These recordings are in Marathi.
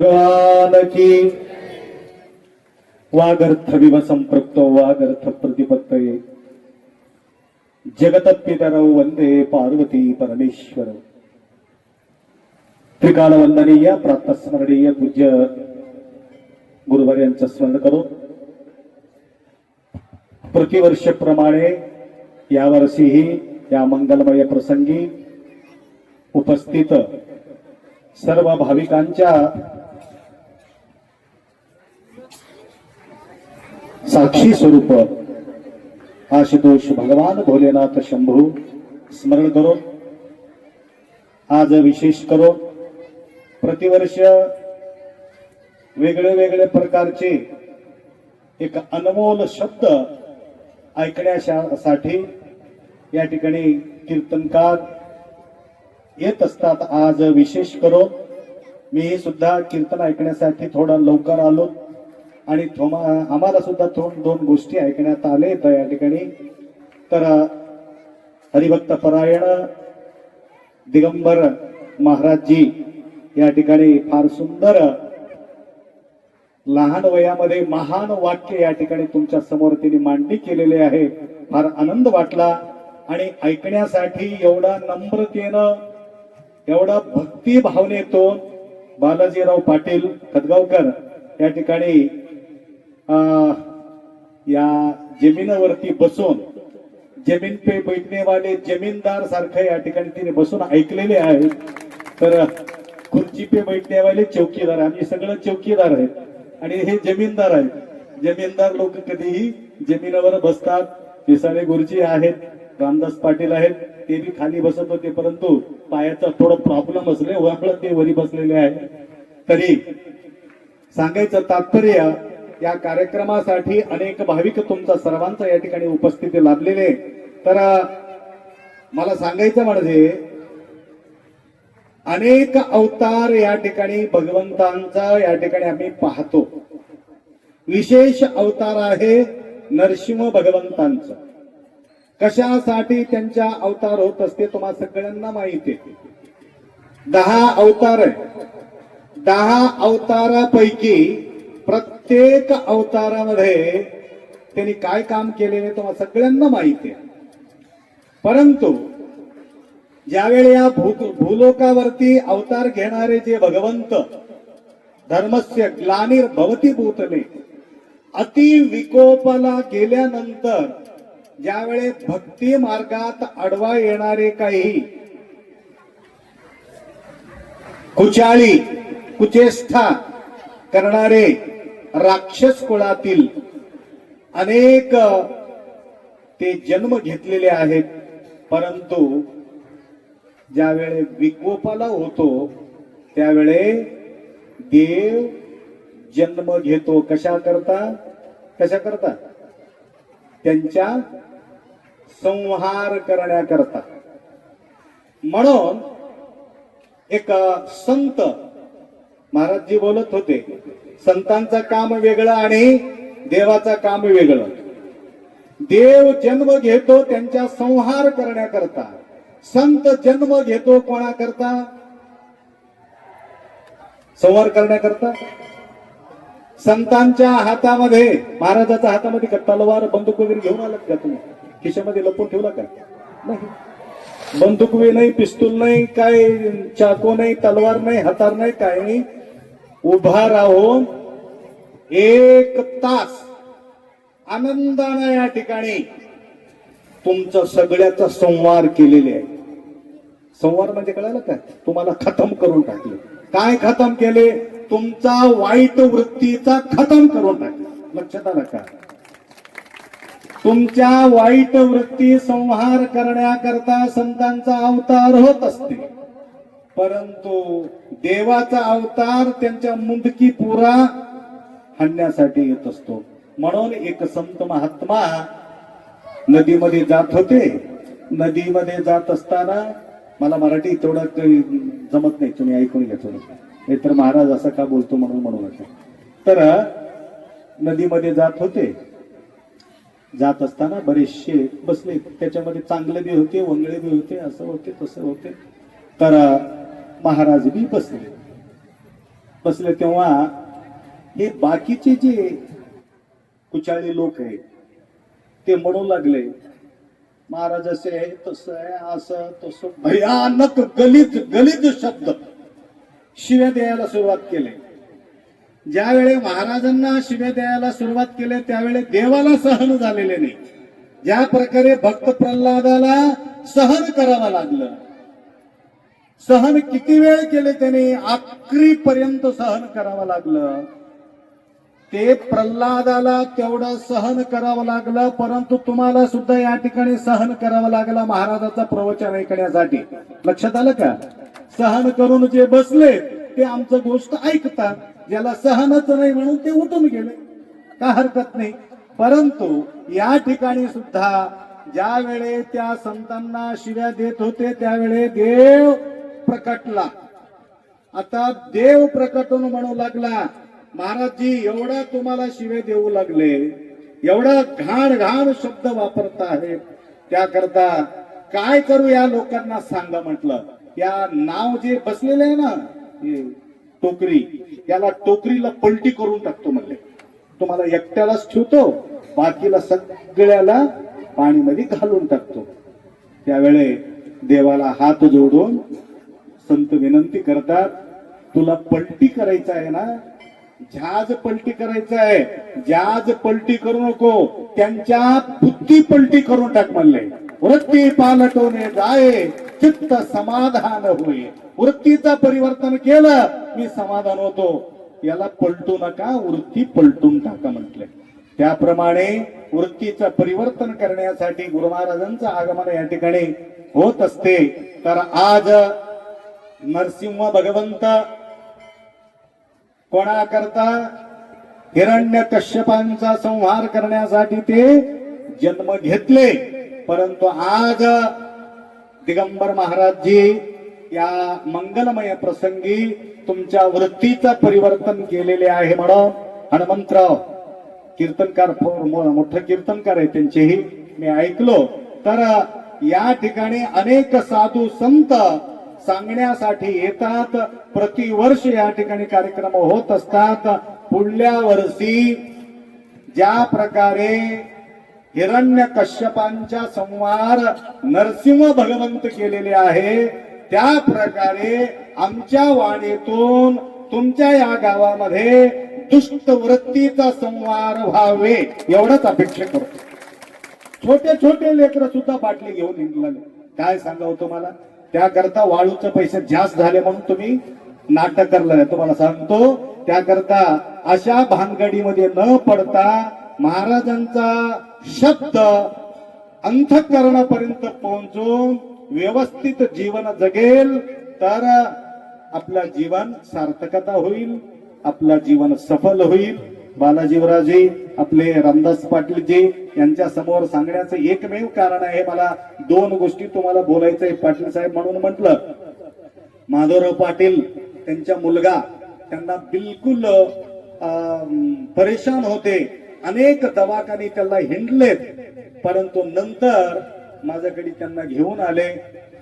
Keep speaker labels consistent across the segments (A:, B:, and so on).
A: भगवान की वागर्थ विव वागर्थ प्रतिपत्तये जगतपितरौ वंदे पार्वती परमेश्वर। त्रिकाल वंदनीय प्रातस्मरणीय पूज्य गुरुवर्यांचं स्मरण करू प्रतिवर्षप्रमाणे यावर्षीही या मंगलमय प्रसंगी उपस्थित सर्व भाविकांच्या साक्षी स्वरूप. आशुतोष भगवान भोलेनाथ शंभू स्मरण करो. आज विशेष करो. प्रतिवर्ष वेगळे वेगळे प्रकारचे एक अनमोल शब्द ऐकण्यासाठी या ठिकाणी कीर्तनकार येत असतात. आज विशेष करून मी सुद्धा कीर्तन ऐकण्यासाठी थोडा लवकर आलो. आणि थोमा आम्हाला सुद्धा थोड दोन गोष्टी ऐकण्यात आले तर या ठिकाणी. तर हरिभक्त परायण दिगंबर महाराजजी या ठिकाणी फार सुंदर लहान वयामध्ये महान वाक्य या ठिकाणी तुमच्यासमोर तिने मांडणी केलेले आहे. फार आनंद वाटला आणि ऐकण्यासाठी एवढा नम्रतेनं एवढा भक्ती भावनेतून बालाजीराव पाटील खदगावकर या ठिकाणी या जमिनीवरती बसून जमीन पे बैठणेवाले जमीनदार सारखं या ठिकाणी तिने बसून ऐकलेले आहे तर खुर्ची पे बैठणेवाले चौकीदार आम्ही सगळं चौकीदार आहेत. आणि हे जमीनदार आहेत. जमीनदार लोक कधीही जमिनीवर बसतात. पिसाळे गुरुजी आहेत रामदास पाटील आहेत. ते बी खाली बसत होते परंतु पायाचा थोडा प्रॉब्लेम असले वापळ ते वरी बसलेले आहेत. तरी सांगायचं तात्पर्य या कार्यक्रमासाठी अनेक भाविक तुमचा सर्वांचा या ठिकाणी उपस्थिती लाभलेले तर मला सांगायचं म्हणजे अनेक अवतार या ठिकाणी भगवंतांचा या ठिकाणी आम्ही पाहतो. विशेष अवतार आहे नरसिंह भगवंतांचं. कशासाठी त्यांच्या अवतार होत असते तुम्हाला सगळ्यांना माहिती आहे. दहा अवतार आहे दहा अवतारापैकी प्रत्येक अवतारामध्ये त्यांनी काय काम केलेले तुम्हाला सगळ्यांना माहिती आहे. परंतु ज्यावेळी या भू भूलोकावरती अवतार घेणारे जे भगवंत धर्मस्य ग्लानिर भवती भूतले अति विकोपाला गेल्यानंतर ज्यावेळेस भक्ती मार्गात अडवा येणारे काही कुचाळी कुचेष्ठा करणारे राक्षस कुळातील अनेक ते जन्म घेतलेले आहेत. परंतु ज्यावेळे विकोपाला होतो त्यावेळे देव जन्म घेतो. कशा करता? कशा करता? त्यांच्या संहार करण्याकरता. म्हणून एक संत महाराजजी बोलत होते संतांचं काम वेगळं आणि देवाचं काम वेगळं. देव जन्म घेतो त्यांच्या संहार करण्याकरता. संत जन्म घेतो कोणाकरता? संहार करण्याकरता? संतांच्या हातामध्ये महाराजाच्या हातामध्ये का तलवार बंदूक वगैरे घेऊन आलात का तुम्ही? खिशामध्ये लपून ठेवला का? नाही. बंदूक नाही पिस्तूल नाही काय चाकू नाही तलवार नाही हातार नाही काय नाही. उभा राहून एक तास आनंदानं या ठिकाणी तुमचं सगळ्याचा संवार केलेले आहे. संवार म्हणजे कळालं काय तुम्हाला खतम करून टाकले. काय खतम केले? तुमचा वाईट वृत्तीचा खतम करून टाकले. लक्षात आलं का? तुमच्या वाईट वृत्ती संहार करण्याकरता संतांचा अवतार होत असते. परंतु देवाचा अवतार त्यांच्या मुंडकी पुरा हाणण्यासाठी येत असतो. म्हणून एक संत महात्मा नदीमध्ये जात होते. नदीमध्ये जात असताना मला मराठी तेवढं काही जमत नाही तुम्ही ऐकून घ्या थोडं. नाहीतर महाराज असं का बोलतो म्हणून म्हणू नका. तर नदीमध्ये जात होते. जात असताना बरेचसे बसले. त्याच्यामध्ये चांगले बी होते वंगळे बी होते असं होते तसं होते. तर महाराज बी बसले. बसले तेव्हा हे बाकीचे जे कुचाळी लोक आहेत ते म्हणू लागले महाराज असे आहे तसं आहे असं तसं. भयानक गलित गलित शब्द शिव्या द्यायला सुरुवात केली. ज्यावेळी महाराजांना शिव्या द्यायला सुरुवात केली त्यावेळी देवाला सहन झालेले नाही. ज्या प्रकारे भक्त प्रल्हादाला सहन करावं लागलं सहन किती वेळ केले त्याने? आखरी पर्यंत सहन करावं लागलं. ते प्रल्हादाला तेवढं सहन करावं लागलं परंतु तुम्हाला सुद्धा या ठिकाणी सहन करावं लागलं महाराजाचं प्रवचन ऐकण्यासाठी. लक्षात आलं का? सहन करून जे बसले ते आमचं गोष्ट ऐकतात. ज्याला सहनच नाही म्हणून ते उठून गेले. का हरकत नाही? परंतु या ठिकाणी सुद्धा ज्या वेळे त्या संतांना शिव्या देत होते त्यावेळे देव प्रकटला. आता देव प्रकटून म्हणू लागला महाराजजी एवढा तुम्हाला शिवे देऊ लागले. एवढा घाण घाण शब्द वापरत आहे. त्याकरता काय करू या लोकांना सांगा म्हटलं. या नाव जे बसलेले आहे ना टोकरी याला टोकरीला पलटी करून टाकतो म्हणले. तुम्हाला एकट्यालाच ठेवतो बाकीला सगळ्याला पाणीमध्ये घालून टाकतो. त्यावेळे देवाला हात जोडून संत विनंती करतात तुला पलटी करायचं आहे ना? जहाज पलटी करायचं आहे जहाज पलटी करू नको त्यांच्या बुद्धी पलटी करून टाक म्हणले. वृत्ती पालटवणे जाय चित्त समाधान होय. वृत्तीचं परिवर्तन केलं मी समाधान होतो. याला पलटू नका वृत्ती पलटून टाका म्हटले. त्याप्रमाणे वृत्तीचं परिवर्तन करण्यासाठी गुरु महाराजांचं आगमन या ठिकाणी होत असते. तर आज नरसिंह भगवंत. कोणाकरता हिरण्य कश्यपांचा संहार करण्यासाठी ते जन्म घेतले. परंतु आज दिगंबर महाराजजी या मंगलमय प्रसंगी तुमच्या वृत्तीचं परिवर्तन केलेले आहे म्हणून हनुमंतराव कीर्तनकार मोठं कीर्तनकार आहे त्यांचेही मी ऐकलो. तर या ठिकाणी अनेक साधू संत सांगण्यासाठी येतात. प्रतिवर्ष या ठिकाणी कार्यक्रम होत असतात. पुढल्या वर्षी ज्या प्रकारे हिरण्य कश्यपांच्या संवार नरसिंह भगवंत केलेले आहे त्या प्रकारे आमच्या वाणीतून तुमच्या या गावामध्ये दुष्ट वृत्तीचा संवार व्हावे एवढंच अपेक्षा करतो. छोटे छोटे लेकर सुद्धा बाटली घेऊन निघाले. काय सांगावं तुम्हाला? त्याकरता वाळूचे पैसे जास्त झाले म्हणून तुम्ही नाटक करलं तुम्हाला सांगतो त्याकरता अशा भानगडीमध्ये न पडता महाराजांचा शब्द अंतकरणापर्यंत पोहोचून व्यवस्थित जीवन जगेल तर आपलं जीवन सार्थकता होईल आपलं जीवन सफल होईल. बालाजीवराजी आपले रामदास पाटीलजी यांच्या समोर सांगण्याचं एकमेव कारण आहे मला दोन गोष्टी तुम्हाला बोलायचं आहे पाटील साहेब म्हणून म्हटलं. माधवराव पाटील त्यांच्या मुलगा त्यांना बिलकुल अं, परेशान होते. अनेक दवाखाने त्याला हिंडलेत. परंतु नंतर माझ्याकडे त्यांना घेऊन आले.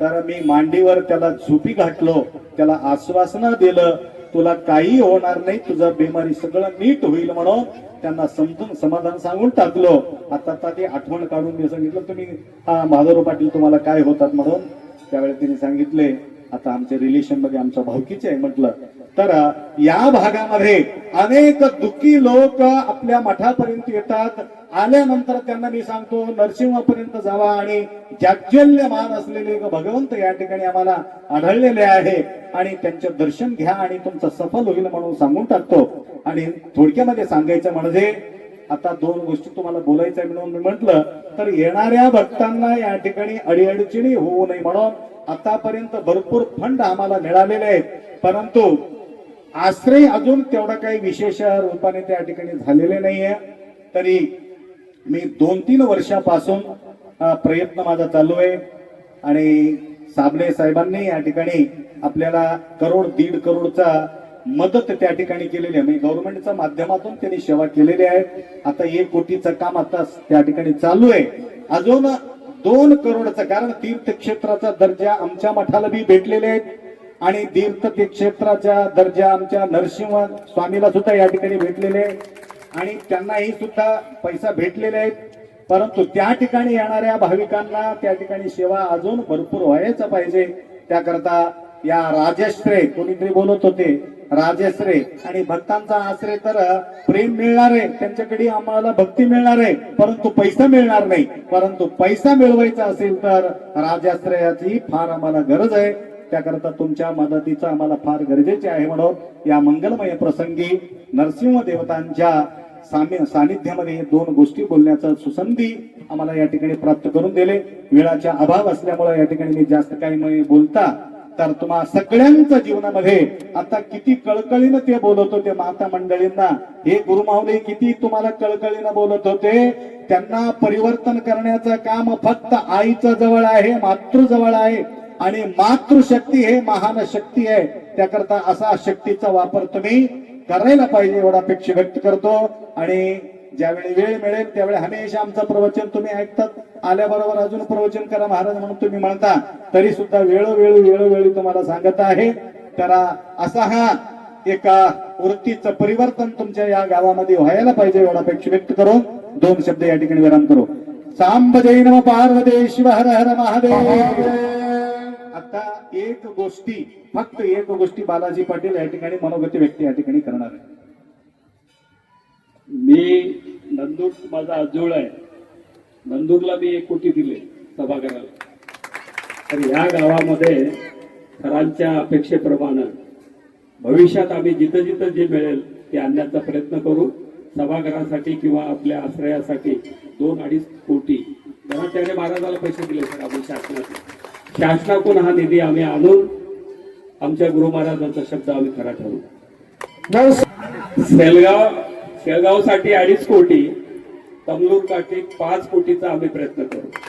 A: तर मी मांडीवर त्याला झोपी घातलो. त्याला आश्वासनं दिलं. तुला काही होणार नाही तुझं बिमारी सगळं नीट होईल म्हणून त्यांना समजून समाधान सांगून टाकलो. आता आता ते आठवण काढून मी सांगितलं तुम्ही हा माधवराव पाटील तुम्हाला काय होतात म्हणून? त्यावेळी तिने सांगितले आता आमच्या रिलेशनमध्ये आमच्या आहे म्हटलं तर या भागामध्ये अनेक दुःखी लोक आपल्या मठापर्यंत येतात. आल्यानंतर त्यांना मी सांगतो नरसिंहापर्यंत जावा आणि जाज्वल्यमान असलेले एक भगवंत या ठिकाणी आम्हाला आढळलेले आहे. आणि त्यांचे दर्शन घ्या आणि तुमचं सफल होईल म्हणून सांगून टाकतो. आणि थोडक्यामध्ये सांगायचं म्हणजे आता दोन गोष्टी तुम्हाला बोलायचं म्हणून मी म्हटलं तर येणाऱ्या भक्तांना या ठिकाणी अडीअडचणी होऊ नये म्हणून आतापर्यंत भरपूर फंड आम्हाला मिळालेले आहेत. परंतु आश्रय अजून तेवढा काही विशेष रूपाने त्या ठिकाणी झालेले नाहीये. तरी मी दोन तीन वर्षापासून प्रयत्न माझा चालू आहे. आणि साबणे साहेबांनी या ठिकाणी आपल्याला करोड दीड करोडचा मदत त्या ठिकाणी केलेली आहे. म्हणजे गव्हर्नमेंटच्या माध्यमातून त्यांनी सेवा केलेली आहे. आता एक कोटीचं काम आता त्या ठिकाणी चालू आहे. अजून दोन करोडचं कारण तीर्थक्षेत्राचा दर्जा आमच्या मठाला बी भेटलेले आहेत. आणि तीर्थक्षेत्राचा दर्जा आमच्या नरसिंह स्वामीला सुद्धा या ठिकाणी भेटलेले आहे. आणि त्यांनाही सुद्धा पैसा भेटलेले आहेत. परंतु त्या ठिकाणी येणाऱ्या भाविकांना त्या ठिकाणी सेवा अजून भरपूर व्हायचं पाहिजे. त्याकरता या राजश्रे कोणीतरी बोलत होते राजश्रे आणि भक्तांचा आश्रय तर प्रेम मिळणार आहे त्यांच्याकडे आम्हाला भक्ती मिळणार आहे परंतु पैसा मिळणार नाही. परंतु पैसा मिळवायचा असेल तर राजाश्रयाची फार आम्हाला गरज आहे. त्याकरता तुमच्या मदतीचं आम्हाला फार गरजेचे आहे म्हणून या मंगलमय प्रसंगी नरसिंह देवतांच्या सानिध्यामध्ये दोन गोष्टी बोलण्याचं सुसंधी आम्हाला या ठिकाणी प्राप्त करून दिले. वेळाचा अभाव असल्यामुळे या ठिकाणी मी जास्त काही बोलता तर तुम्हा सगळ्यांच्या जीवनामध्ये आता किती कळकळीनं ते बोलत होते माता मंडळींना. हे गुरुमावले किती तुम्हाला कळकळीनं बोलत होते? त्यांना परिवर्तन करण्याचं काम फक्त आईचं जवळ आहे मातृ जवळ आहे. आणि मातृशक्ती हे महान शक्ती आहे. त्याकरता असा शक्तीचा वापर तुम्ही करायला पाहिजे एवढा अपेक्षा व्यक्त करतो. आणि ज्यावेळी वेळ मिळेल त्यावेळी हमेशा आमचं प्रवचन तुम्ही ऐकतात. आल्याबरोबर अजून प्रवचन करा महाराज म्हणून तुम्ही म्हणता. तरी सुद्धा वेळोवेळी वेळोवेळी तुम्हाला सांगत आहे. तर असा हा एका वृत्तीचं परिवर्तन तुमच्या या गावामध्ये व्हायला पाहिजे एवढा अपेक्षा व्यक्त करून. दोन शब्द या ठिकाणी विराम करू. सांब जैन नम पार्वते शिव हर हर महादेव. आता एक गोष्टी फक्त एक गोष्टी बालाजी पाटील या ठिकाणी मनोगती व्यक्ती या ठिकाणी करणार आहे
B: मी नंदूर माझा आजोळ आहे. नंदूरला मी एक कोटी दिले सभागृहाला. तर ह्या गावामध्ये सरांच्या अपेक्षेप्रमाणे भविष्यात आम्ही जिथं जिथं जे मिळेल ते आणण्याचा प्रयत्न करू. सभागृहासाठी किंवा आपल्या आश्रयासाठी दोन अडीच कोटी. धनाचार्य महाराजाला पैसे दिले सर आम्ही शासनाचे. शासनाकडून हा निधी आम्ही आणून आमच्या गुरु महाराजांचा शब्द आम्ही खरा ठरवू. सेलगाव शेळगावसाठी अडीच कोटी तमलूरसाठी पाच कोटीचा आम्ही प्रयत्न करू.